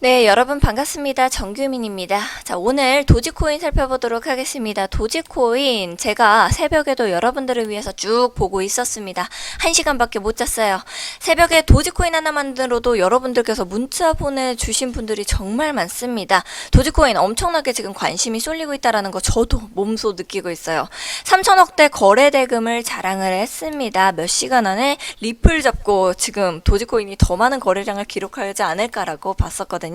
네, 여러분 반갑습니다. 정규민입니다. 자, 오늘 도지코인 살펴보도록 하겠습니다. 도지코인 제가 새벽에도 여러분들을 위해서 쭉 보고 있었습니다. 한 시간밖에 못 잤어요. 새벽에 도지코인 하나만 들어도 여러분들께서 문자 보내주신 분들이 정말 많습니다. 도지코인 엄청나게 지금 관심이 쏠리고 있다라는 거 저도 몸소 느끼고 있어요. 3천억대 거래 대금을 자랑을 했습니다. 몇 시간 안에 리플 잡고 지금 도지코인이 더 많은 거래량을 기록하지 않을까라고 봤었거든요.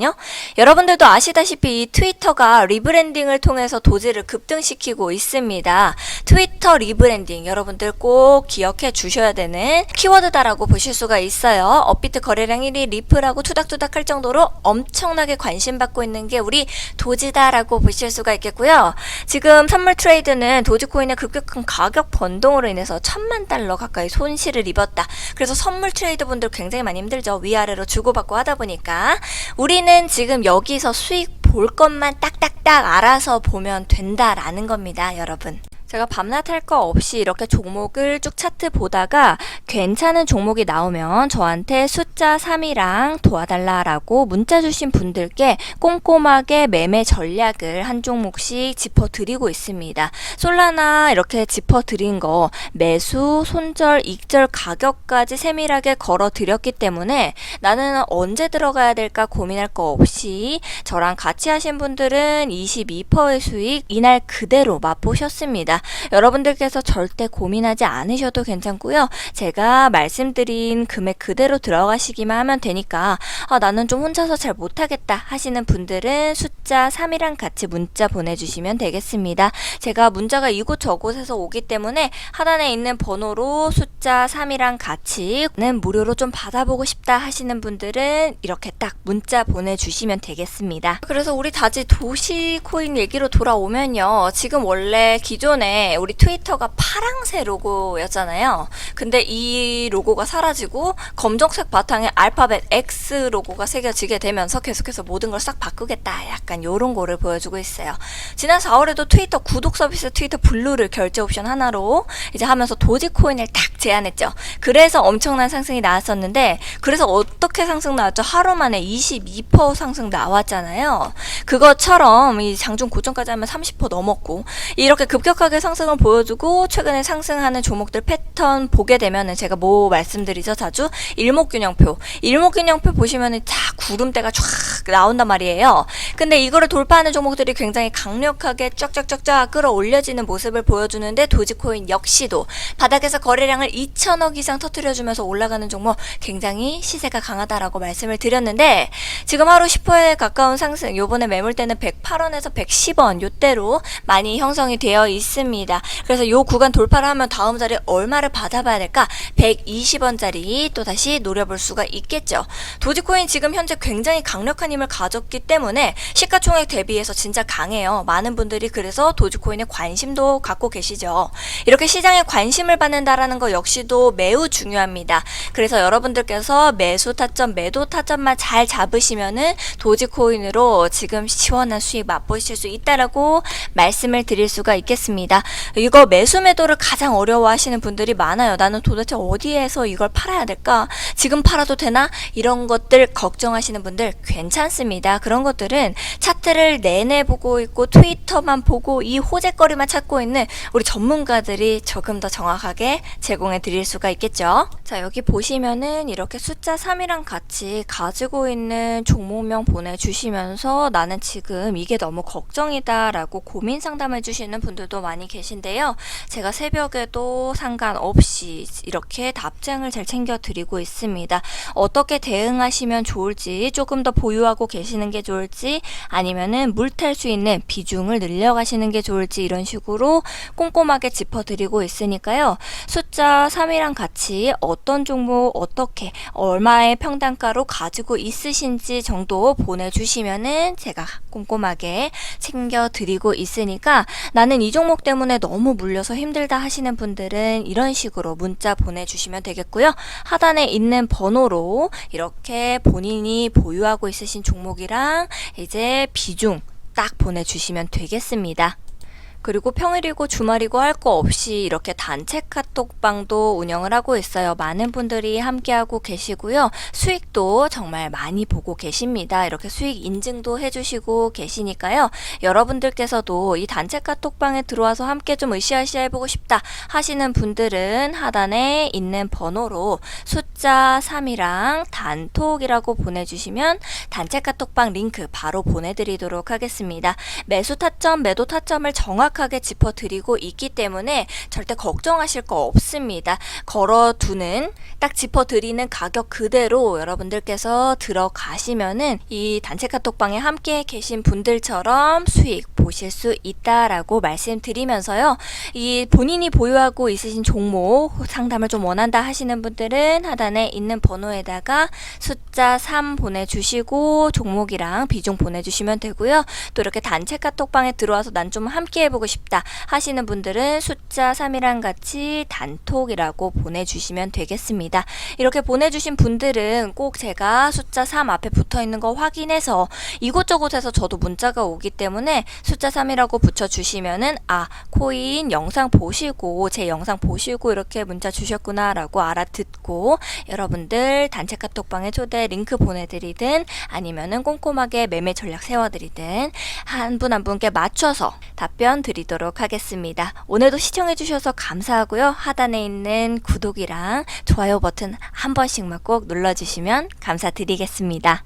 여러분들도 아시다시피 이 트위터가 리브랜딩을 통해서 도지를 급등시키고 있습니다. 트위터 리브랜딩 여러분들 꼭 기억해 주셔야 되는 키워드다라고 보실 수가 있어요. 업비트 거래량 1위 리플하고 투닥투닥 할 정도로 엄청나게 관심받고 있는 게 우리 도지다라고 보실 수가 있겠고요. 지금 선물 트레이드는 도지코인의 급격한 가격 변동으로 인해서 천만 달러 가까이 손실을 입었다. 그래서 선물 트레이드 분들 굉장히 많이 힘들죠. 위아래로 주고받고 하다 보니까 우리 는 지금 여기서 수익 볼 것만 딱딱딱 알아서 보면 된다라는 겁니다, 여러분. 제가 밤낮 할 거 없이 이렇게 종목을 쭉 차트 보다가 괜찮은 종목이 나오면 저한테 숫자 3이랑 도와달라라고 문자 주신 분들께 꼼꼼하게 매매 전략을 한 종목씩 짚어드리고 있습니다. 솔라나 이렇게 짚어드린 거 매수, 손절, 익절 가격까지 세밀하게 걸어드렸기 때문에 나는 언제 들어가야 될까 고민할 거 없이 저랑 같이 하신 분들은 22%의 수익 이날 그대로 맛보셨습니다. 여러분들께서 절대 고민하지 않으셔도 괜찮고요. 제가 말씀드린 금액 그대로 들어가시기만 하면 되니까 아, 나는 좀 혼자서 잘 못하겠다 하시는 분들은 숫자 3이랑 같이 문자 보내주시면 되겠습니다. 제가 문자가 이곳 저곳에서 오기 때문에 하단에 있는 번호로 숫자 3이랑 같이는 무료로 좀 받아보고 싶다 하시는 분들은 이렇게 딱 문자 보내주시면 되겠습니다. 그래서 우리 다시 도시 코인 얘기로 돌아오면요. 지금 원래 기존에 우리 트위터가 파랑새 로고였잖아요. 근데 이 로고가 사라지고 검정색 바탕에 알파벳 X 로고가 새겨지게 되면서 계속해서 모든 걸 싹 바꾸겠다. 약간 요런 거를 보여주고 있어요. 지난 4월에도 트위터 구독 서비스 트위터 블루를 결제 옵션 하나로 이제 하면서 도지코인을 딱 제안했죠. 그래서 엄청난 상승이 나왔었는데 그래서 어떻게 상승 나왔죠? 하루 만에 22% 상승 나왔잖아요. 그것처럼 이 장중 고점까지 하면 30% 넘었고 이렇게 급격하게 상승을 보여주고 최근에 상승하는 종목들 패턴 보게 되면은 제가 뭐 말씀드리죠 자주? 일목균형표. 일목균형표 보시면은 다 구름대가 쫙 나온단 말이에요. 근데 이거를 돌파하는 종목들이 굉장히 강력하게 쫙쫙쫙쫙 끌어올려지는 모습을 보여주는데 도지코인 역시도 바닥에서 거래량을 2천억 이상 터트려주면서 올라가는 종목 굉장히 시세가 강하다라고 말씀을 드렸는데 지금 하루 10%에 가까운 상승 요번에 매물대는 108원에서 110원 요대로 많이 형성이 되어 있습니다. 그래서 요 구간 돌파를 하면 다음 자리 얼마를 받아봐야 될까? 120원짜리 또 다시 노려볼 수가 있겠죠. 도지코인 지금 현재 굉장히 강력한 힘을 가졌기 때문에 시가총액 대비해서 진짜 강해요. 많은 분들이 그래서 도지코인에 관심도 갖고 계시죠. 이렇게 시장에 관심을 받는다라는 거 역시도 매우 중요합니다. 그래서 여러분들께서 매수 타점, 매도 타점만 잘 잡으시면은 도지코인으로 지금 시원한 수익 맛보실 수 있다라고 말씀을 드릴 수가 있겠습니다. 이거 매수 매도를 가장 어려워하시는 분들이 많아요. 나는 도대체 어디에서 이걸 팔아야 될까? 지금 팔아도 되나? 이런 것들 걱정하시는 분들 괜찮습니다. 그런 것들은 차트를 내내 보고 있고 트위터만 보고 이 호재거리만 찾고 있는 우리 전문가들이 조금 더 정확하게 제공해 드릴 수가 있겠죠. 자, 여기 보시면은 이렇게 숫자 3이랑 같이 가지고 있는 종목명 보내주시면서 나는 지금 이게 너무 걱정이다 라고 고민 상담해 주시는 분들도 많이 계신데요. 제가 새벽에도 상관없이 이렇게 답장을 잘 챙겨 드리고 있습니다. 어떻게 대응하시면 좋을지 조금 더 보유하고 계시는 게 좋을지 아니면은 물 탈 수 있는 비중을 늘려가시는 게 좋을지 이런 식으로 꼼꼼하게 짚어 드리고 있으니까요. 숫자 3이랑 같이 어떤 종목 어떻게 얼마의 평단가로 가지고 있으신지 정도 보내주시면은 제가 꼼꼼하게 챙겨 드리고 있으니까 나는 이 종목 때문에 너무 물려서 힘들다 하시는 분들은 이런 식으로 문자 보내주시면 되겠고요. 하단에 있는 번호로 이렇게 본인이 보유하고 있으신 종목이랑 이제 비중 딱 보내주시면 되겠습니다. 그리고 평일이고 주말이고 할 거 없이 이렇게 단체 카톡방도 운영을 하고 있어요. 많은 분들이 함께하고 계시고요. 수익도 정말 많이 보고 계십니다. 이렇게 수익 인증도 해주시고 계시니까요. 여러분들께서도 이 단체 카톡방에 들어와서 함께 좀 으쌰으쌰 해보고 싶다 하시는 분들은 하단에 있는 번호로 숫자 3이랑 단톡이라고 보내주시면 단체 카톡방 링크 바로 보내드리도록 하겠습니다. 매수 타점, 매도 타점을 정확 하게 짚어드리고 있기 때문에 절대 걱정하실 거 없습니다. 걸어두는 딱 짚어드리는 가격 그대로 여러분들께서 들어가시면은 이 단체 카톡방에 함께 계신 분들처럼 수익 보실 수 있다라고 말씀드리면서요. 이 본인이 보유하고 있으신 종목 상담을 좀 원한다 하시는 분들은 하단에 있는 번호에다가 숫자 3 보내주시고 종목이랑 비중 보내주시면 되고요. 또 이렇게 단체 카톡방에 들어와서 난 좀 함께 해보고 싶다 하시는 분들은 숫자 3이랑 같이 단톡이라고 보내주시면 되겠습니다. 이렇게 보내주신 분들은 꼭 제가 숫자 3 앞에 붙어 있는 거 확인해서 이곳저곳에서 저도 문자가 오기 때문에 숫자 3이라고 붙여주시면은 아, 코인 영상 보시고 제 영상 보시고 이렇게 문자 주셨구나라고 알아듣고 여러분들 단체 카톡방에 초대 링크 보내드리든 아니면은 꼼꼼하게 매매 전략 세워드리든 한 분한 분께 맞춰서 답변 드리도록 하겠습니다. 오늘도 시청해주셔서 감사하고요. 하단에 있는 구독이랑 좋아요 버튼 한 번씩만 꼭 눌러주시면 감사드리겠습니다.